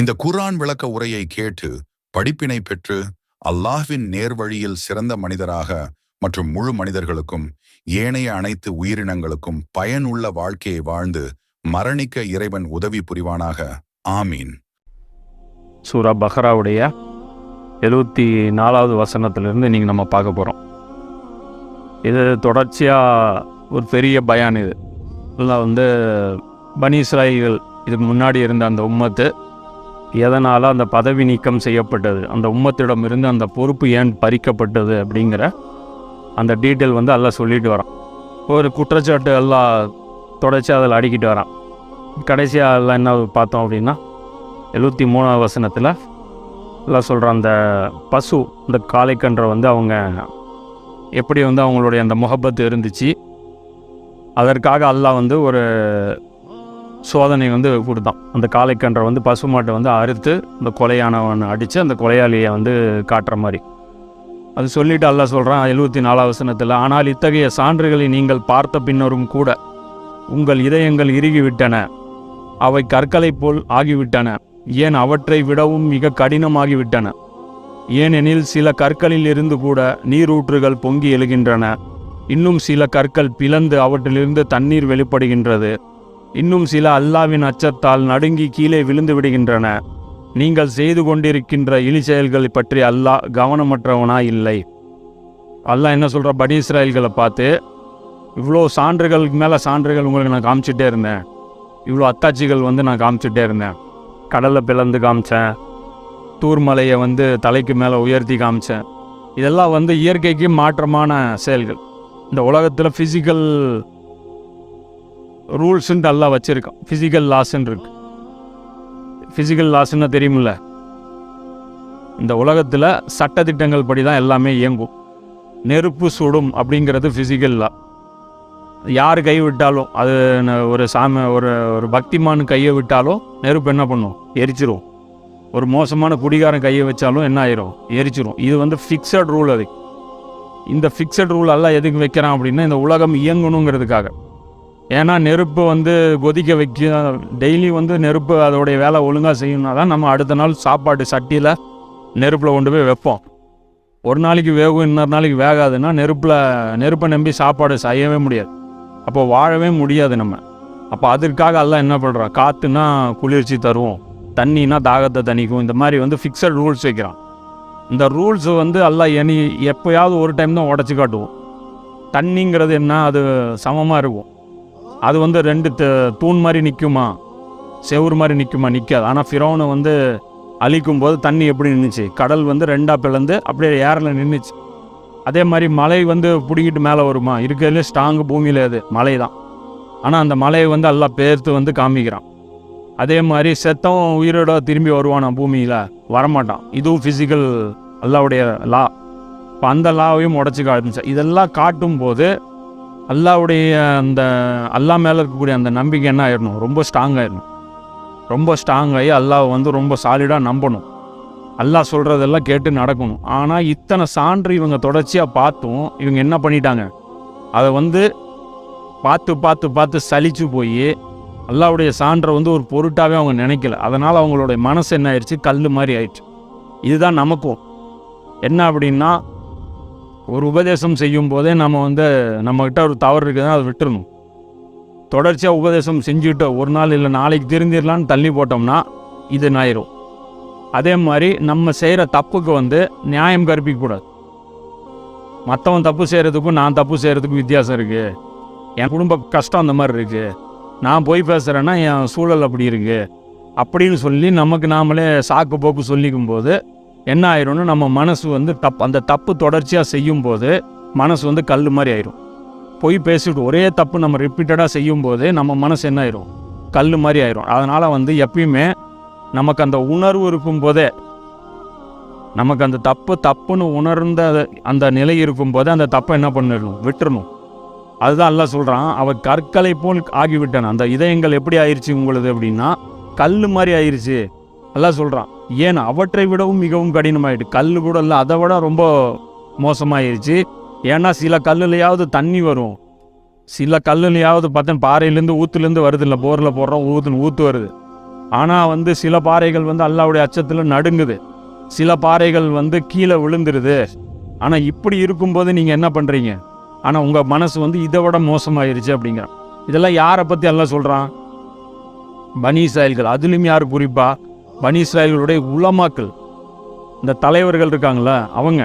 இந்த குர்ஆன் விளக்க உரையை கேட்டு படிப்பினை பெற்று அல்லாஹ்வின் நேர்வழியில் சிறந்த மனிதராக மற்றும் முழு மனிதர்களுக்கும் ஏனைய அனைத்து உயிரினங்களுக்கும் பயனுள்ள வாழ்க்கையை வாழ்ந்து மரணிக்க இறைவன் உதவி புரிவானாக. ஆமீன். சூரா பஹ்ராவுடைய எழுபத்தி நாலாவது வசனத்திலிருந்து நீங்கள் நம்ம பார்க்க போகிறோம் இது தொடர்ச்சியாக ஒரு பெரிய பயான் இது. இதெல்லாம் வந்து பனி இதுக்கு முன்னாடி இருந்த அந்த உம்மத்து எதனால் அந்த பதவி நீக்கம் செய்யப்பட்டது? அந்த உம்மத்திடமிருந்து அந்த பொறுப்பு ஏன் பறிக்கப்பட்டது அப்படிங்கிற அந்த டீட்டெயில் வந்து எல்லாம் சொல்லிட்டு வரான். ஒரு குற்றச்சாட்டு எல்லாம் தொடச்சி அதில் அடிக்கிட்டு வரான். கடைசியாக எல்லாம் என்ன பார்த்தோம் அப்படின்னா எழுபத்தி மூணாவது வசனத்தில் எல்லாம் சொல்கிற அந்த பசு இந்த காளைக்கன்றை வந்து அவங்க எப்படி வந்து அவங்களுடைய அந்த முகப்பத்து இருந்துச்சு? அதற்காக அல்லாஹ் வந்து ஒரு சோதனை வந்து கொடுத்தான் அந்த காளைக்கன்றை வந்து பசு மாட்டை வந்து அறுத்து அந்த கொலையானவன் அடித்து அந்த கொலையாளியை வந்து காட்டுற மாதிரி. அது சொல்லிட்டு அல்ல சொல்கிறான் எழுபத்தி நாலாவது வசனத்தில் ஆனால் இத்தகைய சான்றுகளை நீங்கள் பார்த்த பின்னரும் கூட உங்கள் இதயங்கள் இறுகிவிட்டன. அவை கற்களைப் போல் ஆகிவிட்டன. ஏன் அவற்றை விடவும் மிக கடினமாகிவிட்டன. ஏனெனில் சில கற்களில் இருந்து கூட நீரூற்றுகள் பொங்கி எழுகின்றன. இன்னும் சில கற்கள் பிளந்து அவற்றிலிருந்து தண்ணீர் வெளிப்படுகின்றது. இன்னும் சில அல்லாவின் அச்சத்தால் நடுங்கி கீழே விழுந்து விடுகின்றன. நீங்கள் செய்து கொண்டிருக்கின்ற இழி செயல்களை பற்றி அல்லாஹ் கவனமற்றவனா இல்லை. அல்லாஹ் என்ன சொல்கிற படி இஸ்ராயல்களை பார்த்து இவ்வளோ சான்றுகளுக்கு மேலே சான்றுகள் உங்களுக்கு நான் காமிச்சிட்டே இருந்தேன். இவ்வளோ அத்தாட்சிகள் வந்து நான் காமிச்சிட்டே இருந்தேன். கடலை பிளந்து காமிச்சேன். தூர்மலையை வந்து தலைக்கு மேலே உயர்த்தி காமிச்சேன். இதெல்லாம் வந்து இயற்கைக்கு மாற்றமான செயல்கள். இந்த உலகத்தில் ஃபிசிக்கல் ரூல்ஸுன்ட்டு எல்லாம் வச்சுருக்கான். ஃபிசிக்கல் லாஸ்ன்னு இருக்கு. ஃபிசிக்கல் லாஸ்ன்னு தெரியுமில்ல? இந்த உலகத்தில் சட்டத்திட்டங்கள் படி தான் எல்லாமே இயங்கும். நெருப்பு சுடும் அப்படிங்கிறது ஃபிசிக்கல் லா யார் கை விட்டாலும் அது ஒரு சாமி ஒரு ஒரு பக்திமான் கையை விட்டாலும் நெருப்பு என்ன பண்ணும்? எரிச்சிரும். ஒரு மோசமான குடிகாரன் கையை வச்சாலும் என்ன ஆயிரும்? எரிச்சிரும். இது வந்து ஃபிக்ஸட் ரூல் அது. இந்த ஃபிக்ஸட் ரூல் எல்லாம் எதுக்கு வைக்கிறான் அப்படின்னா இந்த உலகம் இயங்கணுங்கிறதுக்காக. ஏன்னா நெருப்பு வந்து கொதிக்க வைக்க டெய்லி வந்து நெருப்பு அதோடைய வேலை ஒழுங்காக செய்யணும்னா தான் நம்ம அடுத்த நாள் சாப்பாடு சட்டியில் நெருப்பில் கொண்டு போய் வைப்போம். ஒரு நாளைக்கு வேகும் இன்னொரு நாளைக்கு வேகாதுன்னா நெருப்பில் நெருப்பை நம்பி சாப்பாடு செய்யவே முடியாது. அப்போ வாழவே முடியாது நம்ம. அப்போ அதற்காக எல்லாம் என்ன பண்ணுறோம் காற்றுனா குளிர்ச்சி தருவோம். தண்ணினா தாகத்தை தணிக்கும். இந்த மாதிரி வந்து ஃபிக்ஸட் ரூல்ஸ் வைக்கிறான் இந்த ரூல்ஸ் வந்து எல்லாம் எனி எப்போயாவது ஒரு டைம் தான் உடச்சி காட்டுவோம். தண்ணிங்கிறது என்ன? அது சமமாக இருக்கும். அது வந்து ரெண்டு த- தூண் மாதிரி நிற்குமா செவுரு மாதிரி நிற்குமா நிற்காது ஆனால் ஃபிரோனை வந்து அழிக்கும் போது தண்ணி எப்படி நின்றுச்சு கடல் வந்து ரெண்டாக பிளந்து அப்படியே ஏரில் நின்றுச்சு அதே மாதிரி மலை வந்து பிடிக்கிட்டு மேலே வருமா? இருக்கிறதுலே ஸ்ட்ராங்கு பூமியில் அது. மலை தான். ஆனால் அந்த மலையை வந்து எல்லாம் பேர்த்து வந்து காமிக்கிறான். அதே மாதிரி செத்தவன் உயிரோட திரும்பி வருவானா பூமியில்? வரமாட்டான். இதுவும் ஃபிசிக்கல் அல்லாவுடைய லா இப்போ அந்த லாவையும் உடச்சி காமிச்சா இதெல்லாம் காட்டும் போது அல்லாவுடைய அந்த அல்லா மேலே இருக்கக்கூடிய அந்த நம்பிக்கை என்ன ஆயிடணும் ரொம்ப ஸ்ட்ராங் ஆயிடணும் ரொம்ப ஸ்ட்ராங் ஆகி அல்லாவை வந்து ரொம்ப சாலிடாக நம்பணும். அல்லாஹ் சொல்கிறதெல்லாம் கேட்டு நடக்கணும். ஆனால் இத்தனை சான்று இவங்க தொடர்ச்சியாக பார்த்தும் இவங்க என்ன பண்ணிட்டாங்க? அதை வந்து பார்த்து பார்த்து பார்த்து சலிச்சு போய் அல்லாவுடைய சான்றை வந்து ஒரு பொருட்டாகவே அவங்க நினைக்கல. அதனால் அவங்களுடைய மனசு என்ன ஆயிடுச்சு கல் மாதிரி ஆயிடுச்சு. இதுதான் நமக்கும். என்ன அப்படின்னா ஒரு உபதேசம் செய்யும் போதே நம்ம வந்து நம்மக்கிட்ட ஒரு தவறு இருக்குதுன்னா அதை விட்டுறணும். தொடர்ச்சியாக உபதேசம் செஞ்சுட்டு ஒரு நாள் இல்லை நாளைக்கு திருந்திடலான்னு தள்ளி போட்டோம்னா இது நாயிரும் அதே மாதிரி நம்ம செய்கிற தப்புக்கு வந்து நியாயம் கற்பிக்கக்கூடாது. மற்றவன் தப்பு செய்கிறதுக்கும் நான் தப்பு செய்கிறதுக்கும் வித்தியாசம் இருக்குது என் குடும்ப கஷ்டம் அந்த மாதிரி இருக்குது நான் போய் பேசுகிறேன்னா என் சூழல் அப்படி இருக்குது அப்படின்னு சொல்லி நமக்கு நாமளே சாக்கு போக்கு சொல்லிக்கும் போது என்ன ஆயிரும்னு நம்ம மனசு வந்து தப் அந்த தப்பு தொடர்ச்சியாக செய்யும் போது மனசு வந்து கல் மாதிரி ஆயிரும். பொய் பேசிட்டு ஒரே தப்பு நம்ம ரிப்பீட்டடாக செய்யும் போது நம்ம மனசு என்ன ஆயிரும்? கல் மாதிரி ஆயிரும். அதனால் வந்து எப்பயுமே நமக்கு அந்த உணர்வு இருக்கும் போதே நமக்கு அந்த தப்பு தப்புன்னு உணர்ந்த அந்த நிலை இருக்கும் போதே அந்த தப்பை என்ன பண்ணிடணும்? விட்டுறணும். அதுதான் எல்லாம் சொல்கிறான் அவள் கற்களை போல் ஆகிவிட்டான். அந்த இதயங்கள் எப்படி ஆயிடுச்சு உங்களுது அப்படின்னா கல் மாதிரி ஆயிடுச்சு எல்லாம் சொல்கிறான் ஏன் அவற்றை விடவும் மிகவும் கடினமாயிட்டு கல் கூட இல்லை அதை விட ரொம்ப மோசமாயிருச்சு. ஏன்னா சில கல்லுலையாவது தண்ணி வரும். சில கல்லுலையாவது பார்த்தேன் பாறையிலேருந்து ஊத்துலேருந்து வருது இல்லை போரில் போடுறோம் ஊத்துன்னு ஊற்று வருது. ஆனால் வந்து சில பாறைகள் வந்து அல்லாவுடைய அச்சத்தில் நடுங்குது. சில பாறைகள் வந்து கீழே விழுந்துருது. ஆனால் இப்படி இருக்கும்போது நீங்கள் என்ன பண்ணுறீங்க ஆனால் உங்கள் மனசு வந்து இதை விட மோசமாயிருச்சு அப்படிங்கிறான். இதெல்லாம் யாரை பற்றி எல்லாம் சொல்கிறான் பனி அதுலேயும் யார் குறிப்பா? பனி இஸ்ராயல்களுடைய உலமாக்கள். இந்த தலைவர்கள் இருக்காங்களா அவங்க.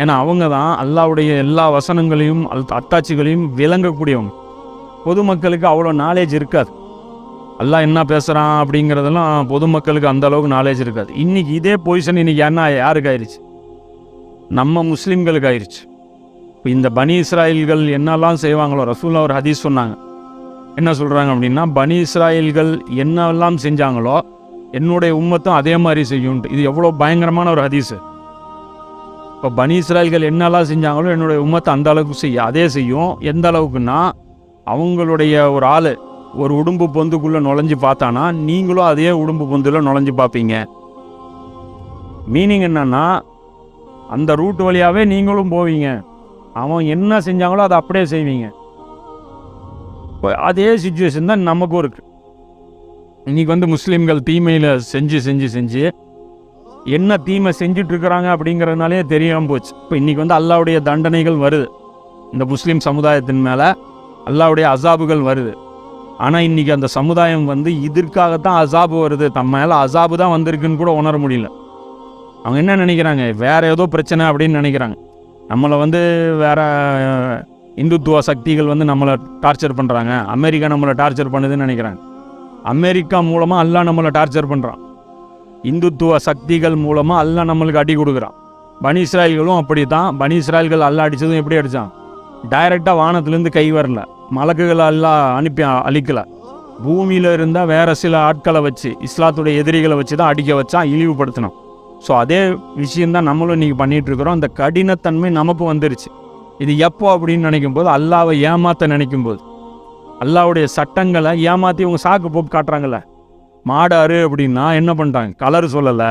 ஏன்னா அவங்க தான் அல்லாவுடைய எல்லா வசனங்களையும் அல் அத்தாட்சிகளையும் விளங்கக்கூடியவங்க. பொதுமக்களுக்கு அவ்வளோ நாலேஜ் இருக்காது. எல்லாம் என்ன பேசுகிறான் அப்படிங்கிறதெல்லாம் பொதுமக்களுக்கு அந்த அளவுக்கு நாலேஜ் இருக்காது. இன்றைக்கி இதே பொசிஷன் இன்றைக்கி என்ன யாருக்கு ஆயிடுச்சு நம்ம முஸ்லீம்களுக்கு ஆயிடுச்சு இப்போ இந்த பனி இஸ்ராயல்கள் என்னெல்லாம் செய்வாங்களோ ரசூலா ஒரு ஹதீஸ் சொன்னாங்க. என்ன சொல்கிறாங்க அப்படின்னா பனி இஸ்ராயல்கள் என்னெல்லாம் செஞ்சாங்களோ என்னுடைய உம்மத்தும் அதே மாதிரி செய்யும்ட்டு. இது எவ்வளோ பயங்கரமான ஒரு ஹதீஸு. இப்போ பனி இஸ்ராயல்கள் என்னெல்லாம் செஞ்சாங்களோ என்னுடைய உம்மத்தை அந்த அளவுக்கு செய்ய அதே செய்யும். எந்த அளவுக்குன்னா அவங்களுடைய ஒரு ஆள் ஒரு உடும்பு பொந்துக்குள்ளே நுழைஞ்சு பார்த்தானா நீங்களும் அதே உடும்பு பொந்தில் நுழைஞ்சு பார்ப்பீங்க. மீனிங் என்னன்னா அந்த ரூட் வழியாகவே நீங்களும் போவீங்க. அவன் என்ன செஞ்சாங்களோ அதை அப்படியே செய்வீங்க. இப்போ அதே சுச்சுவேஷன் தான் நமக்கும் இருக்குது இன்றைக்கி வந்து முஸ்லீம்கள் தீமையில் செஞ்சு செஞ்சு செஞ்சு என்ன தீமை செஞ்சுட்டு இருக்கிறாங்க அப்படிங்கிறதுனாலே தெரியாமல் போச்சு. இப்போ இன்றைக்கி வந்து அல்லாவுடைய தண்டனைகள் வருது. இந்த முஸ்லீம் சமுதாயத்தின் மேலே அல்லாவுடைய அசாபுகள் வருது. ஆனால் இன்னைக்கு அந்த சமுதாயம் வந்து இதற்காகத்தான் அசாபு வருது. தம் மேலே அசாபு தான் வந்திருக்குன்னு கூட உணர முடியல. அவங்க என்ன நினைக்கிறாங்க? வேறு ஏதோ பிரச்சனை அப்படின்னு நினைக்கிறாங்க. நம்மளை வந்து வேறு இந்துத்துவ சக்திகள் வந்து நம்மளை டார்ச்சர் பண்ணுறாங்க அமெரிக்கா நம்மளை டார்ச்சர் பண்ணுதுன்னு நினைக்கிறாங்க. அமெரிக்கா மூலமாக அல்லா நம்மளை டார்ச்சர் பண்ணுறான் இந்துத்துவ சக்திகள் மூலமாக அல்லாஹ் நம்மளுக்கு அடி கொடுக்குறான். பனி இஸ்ராயல்களும் அப்படி தான் பனி இஸ்ராயல்கள் அல்லாஹ் அடித்ததும் எப்படி அடித்தான் டைரெக்டாக வானத்துலேருந்து கை வரல. மலக்குகளை எல்லாம் அனுப்பி அழிக்கலை. பூமியில் இருந்தால் வேறு சில ஆட்களை வச்சு இஸ்லாத்துடைய எதிரிகளை வச்சு தான் அடிக்க வச்சான் இழிவுபடுத்தினோம் ஸோ அதே விஷயந்தான் நம்மளும் இன்றைக்கி பண்ணிகிட்ருக்குறோம் அந்த கடினத்தன்மை நமக்கு வந்துருச்சு. இது எப்போ அப்படின்னு நினைக்கும் போது அல்லாவை ஏமாற்ற நினைக்கும் போது அல்லாவுடைய சட்டங்களை ஏமாற்றி இவங்க சாக்கு போக்கு காட்டுறாங்கல்ல. மாடாரு அப்படின்னா என்ன பண்ணிட்டாங்க? கலர் சொல்லலை.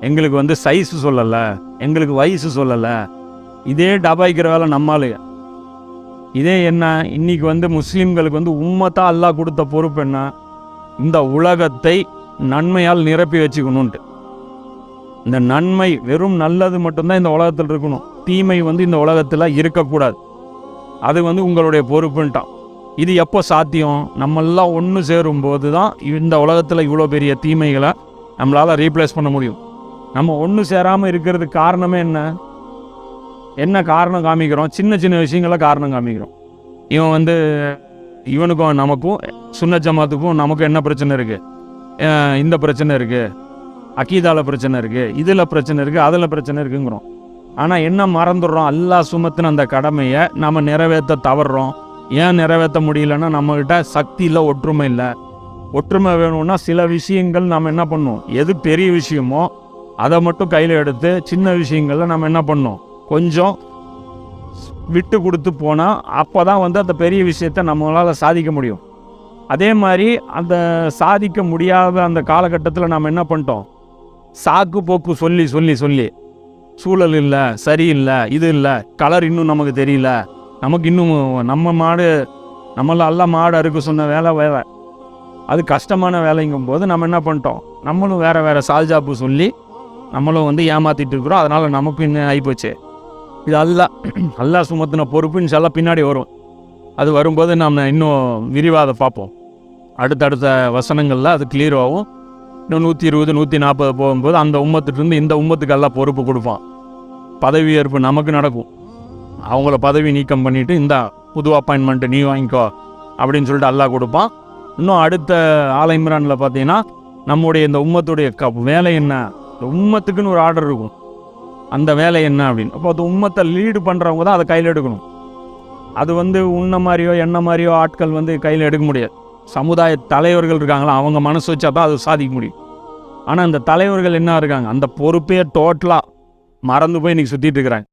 எங்களுக்கு வந்து சைஸ் சொல்லலை. எங்களுக்கு வயசு சொல்லலை. இதே டபாய்க்கிற வேலை நம்மளுங்க இதே என்ன? இன்னைக்கு வந்து முஸ்லீம்களுக்கு வந்து உம்மத்தா அல்லாஹ் கொடுத்த பொறுப்பு என்ன? இந்த உலகத்தை நன்மையால் நிரப்பி வச்சுக்கணுன்ட்டு இந்த நன்மை வெறும் நல்லது மட்டும்தான் இந்த உலகத்தில் இருக்கணும். தீமை வந்து இந்த உலகத்தில் இருக்கக்கூடாது. அது வந்து உங்களுடைய பொறுப்புன்ட்டான். இது எப்போ சாத்தியம்? நம்மெல்லாம் ஒன்று சேரும்போது தான் இந்த உலகத்தில் இவ்வளோ பெரிய தீமைகளை நம்மளால் ரீப்ளேஸ் பண்ண முடியும். நம்ம ஒன்று சேராமல் இருக்கிறதுக்கு காரணமே என்ன? என்ன காரணம் காமிக்கிறோம்? சின்ன சின்ன விஷயங்கள காரணம் காமிக்கிறோம். இவன் வந்து இவனுக்கும் நமக்கும் சுன்ன ஜமாத்துக்கும் நமக்கும் என்ன பிரச்சனை இருக்குது இந்த பிரச்சனை இருக்குது அக்கீதாவில் பிரச்சனை இருக்குது இதில் பிரச்சனை இருக்குது அதில் பிரச்சனை இருக்குங்கிறோம். ஆனால் என்ன மறந்துடுறோம்? அல்லா சுமத்தின அந்த கடமையை நம்ம நிறைவேற்ற தவறுறோம். ஏன் நிறைவேற்ற முடியலன்னா நம்மக்கிட்ட சக்தி இல்லை ஒற்றுமை இல்லை. ஒற்றுமை வேணும்னா சில விஷயங்கள் நம்ம என்ன பண்ணோம் எது பெரிய விஷயமோ அதை மட்டும் கையில் எடுத்து சின்ன விஷயங்களில் நம்ம என்ன பண்ணோம் கொஞ்சம் விட்டு கொடுத்து போனால் அப்போ தான் வந்து அந்த பெரிய விஷயத்தை நம்மளால் சாதிக்க முடியும். அதே மாதிரி அந்த சாதிக்க முடியாத அந்த காலகட்டத்தில் நம்ம என்ன பண்ணிட்டோம்? சாக்கு போக்கு சொல்லி சொல்லி சொல்லி. சூழல் இல்லை சரியில்லை இது இல்லை கலர் இன்னும் நமக்கு தெரியல. நமக்கு இன்னும் நம்ம மாடு நம்மள அல்ல மாடு அறுக்க சொன்ன வேலை வேலை அது கஷ்டமான வேலைங்கும் போது நம்ம என்ன பண்ணிட்டோம்? நம்மளும் வேறு வேறு சால்ஜாப்பு சொல்லி நம்மளும் வந்து ஏமாற்றிட்டு இருக்கிறோம். அதனால் நமக்கு இன்னும் ஆகிப்போச்சு இது அல்லா அல்லா சுமத்தின பொறுப்புன்னு சொல்ல பின்னாடி வரும். அது வரும்போது நம்ம இன்னும் விரிவாக அதை பார்ப்போம். அடுத்தடுத்த வசனங்களில் அது கிளியர் ஆகும். இன்னும் நூற்றி இருபது நூற்றி நாற்பது போகும்போது அந்த உம்மத்துலேருந்து இந்த உம்மத்துக்கு எல்லாம் பொறுப்பு கொடுப்பான். பதவி ஏற்பு நமக்கு நடக்கும். அவங்கள பதவி நீக்கம் பண்ணிவிட்டு இந்த புது அப்பாயின்மெண்ட்டு நீ வாங்கிக்கோ அப்படின்னு சொல்லிட்டு அல்லாஹ் கொடுப்பான். இன்னும் அடுத்த ஆல இம்ரானில் பார்த்தீங்கன்னா நம்முடைய இந்த உம்மத்துடைய க வேலை என்ன? உம்மத்துக்குன்னு ஒரு ஆர்டர் இருக்கும். அந்த வேலை என்ன அப்படின்னு. அப்போ அது உம்மத்தை லீடு பண்ணுறவங்க தான் அதை கையில் எடுக்கணும். அது வந்து உன்ன மாதிரியோ என்ன மாதிரியோ ஆட்கள் வந்து கையில் எடுக்க முடியாது. சமுதாய தலைவர்கள் இருக்காங்களா அவங்க மனசு வச்சா தான் அது சாதிக்க முடியும். ஆனால் அந்த தலைவர்கள் என்ன இருக்காங்க? அந்த பொறுப்பே டோட்டலாக மறந்து போய் இன்றைக்கி சுற்றிட்டு இருக்கிறாங்க.